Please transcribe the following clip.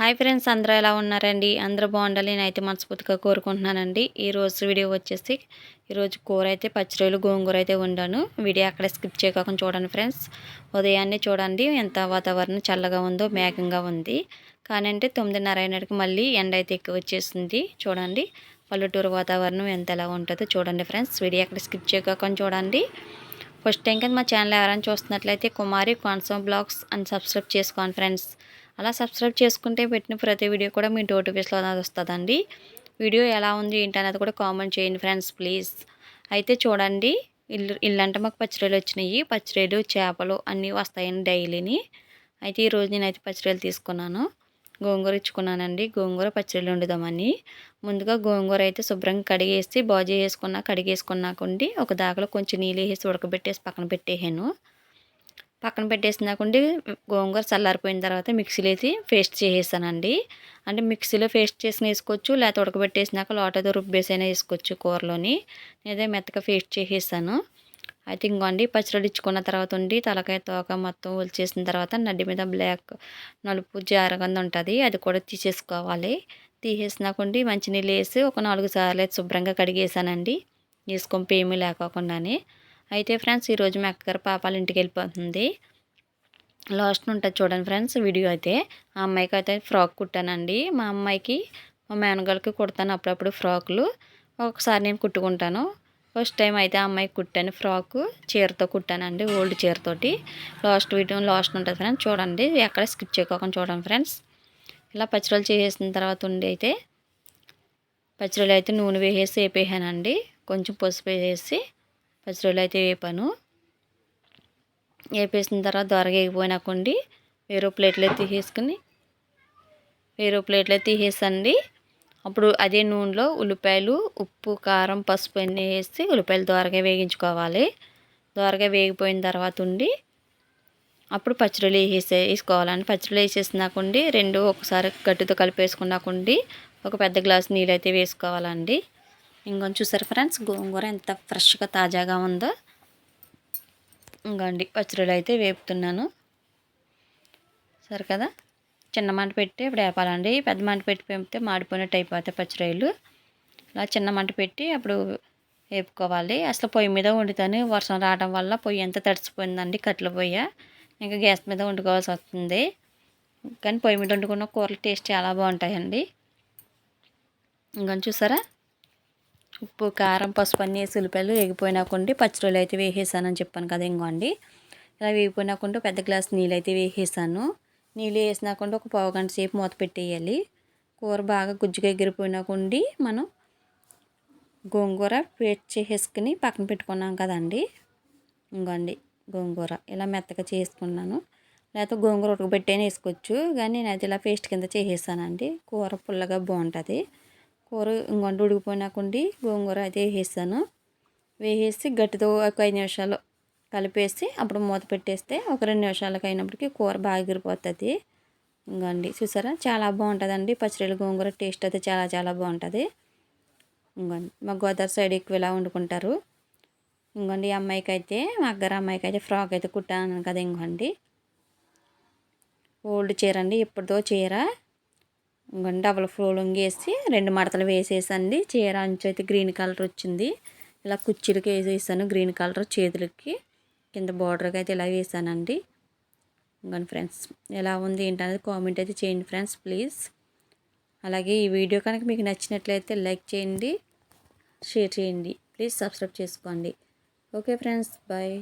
Hi friends అందరూ ఎలా ఉన్నారండి? అందరూ బాగుండాలి నేనైతే మనస్ఫూర్తిగా కోరుకుంటున్నానండి. ఈరోజు వీడియో వచ్చేసి ఈరోజు కూర అయితే పచ్చిరొయ్యలు గోంగూర అయితే వండాను. వీడియో అక్కడ స్కిప్ చేయకుండా చూడండి ఫ్రెండ్స్. ఉదయాన్నే చూడండి ఎంత వాతావరణం చల్లగా ఉందో మేఘంగా ఉంది. కానీ అంటే తొమ్మిదిన్నర అయినటికి మళ్ళీ ఎండ అయితే ఎక్కువ వచ్చేసింది. చూడండి పల్లెటూరు వాతావరణం ఎంత ఎలా ఉంటుందో చూడండి ఫ్రెండ్స్. వీడియో అక్కడ స్కిప్ చేయకుండా చూడండి. ఫస్ట్ టైం కదా మా ఛానల్ ఎవరైనా చూస్తున్నట్లయితే కుమారి కాన్సో బ్లాగ్స్ అని సబ్స్క్రైబ్ చేసుకోండి ఫ్రెండ్స్. అలా సబ్స్క్రైబ్ చేసుకుంటే పెట్టిన ప్రతి వీడియో కూడా మీ నోటిఫికేషన్లో అనేది వస్తుందండి. వీడియో ఎలా ఉంది ఏంటి అనేది కూడా కామెంట్ చేయండి ఫ్రెండ్స్ ప్లీజ్. అయితే చూడండి ఇల్లు ఇల్లంటే మాకు పచ్చిరేలు వచ్చినాయి. పచ్చిరేలు చేపలు అన్నీ వస్తాయండి డైలీని. అయితే ఈరోజు నేనైతే పచ్చిరేలు తీసుకున్నాను. గోంగూర ఇచ్చుకున్నానండి. గోంగూర పచ్చడిలు వండుదామని. ముందుగా గోంగూర అయితే శుభ్రంగా కడిగేసి బాజీ వేసుకున్నా కడిగేసుకున్నాకండి ఒక దాకలో కొంచెం నీళ్ళు వేసి ఉడకబెట్టేసి పక్కన పెట్టేసాను. పక్కన పెట్టేసినాకుండి గోంగూర చల్లారిపోయిన తర్వాత మిక్సీలో వేసి పేస్ట్ చేసేసానండి అంటే మిక్సీలో పేస్ట్ చేసిన వేసుకోవచ్చు లేకపోతే ఉడకబెట్టేసినాక లోటతో రుబ్బేసైనా వేసుకోవచ్చు కూరలోని. నేనే మెత్తగా పేస్ట్ చేసేసాను అయితే ఇంకోండి పచ్చడి ఇచ్చుకున్న తర్వాత ఉండి తలకాయ తోక మొత్తం ఒలిచేసిన తర్వాత నడ్డి మీద బ్లాక్ నలుపు జారగంద ఉంటుంది అది కూడా తీసేసుకోవాలి. తీసేసినాకుండి మంచినీళ్ళు వేసి ఒక నాలుగు సార్లు అయితే శుభ్రంగా కడిగేసానండి. వేసుకొని పేమి లేకోకుండానే. అయితే ఫ్రెండ్స్ ఈరోజు మా అక్కగారు పాపాల ఇంటికి వెళ్ళిపోతుంది. లాస్ట్ ఉంటుంది చూడండి ఫ్రెండ్స్ వీడియో అయితే. ఆ అమ్మాయికి అయితే ఫ్రాక్ కుట్టానండి. మా అమ్మాయికి మా మేనగాళ్ళకి కుడతాను అప్పుడప్పుడు ఫ్రాకులు. ఒకసారి నేను కుట్టుకుంటాను. ఫస్ట్ టైం అయితే ఆ అమ్మాయికి కుట్టాను ఫ్రాక్. చీరతో కుట్టానండి ఓల్డ్ చీరతోటి. లాస్ట్ వీడియో లాస్ట్ ఉంటుంది ఫ్రెండ్స్ చూడండి. ఎక్కడ స్కిప్ చేయకోకుండా చూడండి ఫ్రెండ్స్. ఇలా పచ్చిరోలు చేసేసిన తర్వాత ఉండి అయితే పచ్చిరోలు అయితే నూనె వేసేసి వేపేసానండి. కొంచెం పసుపు వేసేసి పచ్చి పచ్చిరొయ్యలు అయితే వేపాను. వేపేసిన తర్వాత దొరగా ఎగిపోయినాకండి వేరే ప్లేట్లో తీసేసుకుని వేరే ప్లేట్లో తీసేసండి. అప్పుడు అదే నూనెలో ఉల్లిపాయలు ఉప్పు కారం పసుపు అన్నీ వేసి ఉల్లిపాయలు దోరగా వేగించుకోవాలి. దోరగా వేగిపోయిన తర్వాత ఉండి అప్పుడు పచ్చిరొలు వేసే వేసుకోవాలండి. పచ్చిరొలు వేసేసినాకుండి రెండు ఒకసారి గట్టితో కలిపేసుకున్నాకుండి ఒక పెద్ద గ్లాస్ నీళ్ళు అయితే వేసుకోవాలండి. ఇంకొని చూసారు ఫ్రెండ్స్? గోంగూర ఎంత ఫ్రెష్గా తాజాగా ఉందో. ఇంకోండి పచ్చడిలో అయితే వేపుతున్నాను. సరే కదా చిన్న మంట పెట్టి ఇప్పుడు వేపాలండి. పెద్ద మంట పెట్టి పెంపితే మాడిపోయినట్టు అయిపోతాయి పచ్చిరాయలు ఇలా చిన్న మంట పెట్టి అప్పుడు వేపుకోవాలి. అసలు పొయ్యి మీద వండుతాను. వర్షం రావడం వల్ల పొయ్యి ఎంత తడిసిపోయిందండి కట్టెల పొయ్యి. ఇంకా గ్యాస్ మీద వండుకోవాల్సి వస్తుంది. కానీ పొయ్యి మీద వండుకున్న కూరలు టేస్ట్ చాలా బాగుంటాయండి. ఇంకా చూసారా? ఉప్పు కారం పసుపు అన్నీ వేసి ఉల్లిపాయలు వేగిపోయినాకుండి పచ్చిరొలు అయితే వేసేసానని చెప్పాను కదా ఇంకోండి ఇలా వేగిపోయినాకుండా పెద్ద గ్లాస్ నీళ్ళు అయితే వేసేసాను. నీళ్ళు వేసినాకుండా ఒక పావు గంట సేపు మూత పెట్టేయాలి. కూర బాగా గుజ్జుగా ఎగిరిపోయినాకుండి మనం గోంగూర పేస్ట్ చేసేసుకుని పక్కన పెట్టుకున్నాం కదండి ఇంకోండి గోంగూర ఇలా మెత్తగా చేసుకున్నాను. లేకపోతే గోంగూర ఉడకబెట్టేనే వేసుకోవచ్చు. కానీ నేను ఇలా పేస్ట్ కింద చేసేసానండి. కూర పుల్లగా బాగుంటుంది. కూర ఇంకొంట ఉడికిపోయినాకుండి గోంగూర అయితే వేసేసాను. వేసేసి గట్టితో ఒక ఐదు నిమిషాలు కలిపేసి అప్పుడు మూత పెట్టేస్తే ఒక రెండు నిమిషాలకు అయినప్పటికీ కూర బాగా ఎగిరిపోతుంది ఇంకండి చూసారా? చాలా బాగుంటుందండి. పచ్చడిలు గోంగూర టేస్ట్ అయితే చాలా చాలా బాగుంటుంది. ఇంకోండి మా గోదావరి సైడ్ ఎక్కువ ఇలా వండుకుంటారు. ఇంకోండి అమ్మాయికి అయితే మా అగ్గర అమ్మాయికి అయితే ఫ్రాక్ అయితే కుట్టాను కదా ఇంకోండి ఓల్డ్ చీర అండి ఎప్పుడుదో చీర. డబల్ ఫ్లోలింగ్ వేసి రెండు మడతలు వేసేసండి. చీర అంచు అయితే గ్రీన్ కలర్ వచ్చింది. ఇలా కుర్చీలకి వేసేసాను గ్రీన్ కలర్ చేతులకి. కింద బార్డర్కి అయితే ఇలా వేసానండి. ఇంకా ఫ్రెండ్స్ ఎలా ఉంది ఏంటనేది కామెంట్ అయితే చేయండి ఫ్రెండ్స్ ప్లీజ్. అలాగే ఈ వీడియో కనుక మీకు నచ్చినట్లయితే లైక్ చేయండి షేర్ చేయండి. ప్లీజ్ సబ్స్క్రైబ్ చేసుకోండి. Okay friends bye.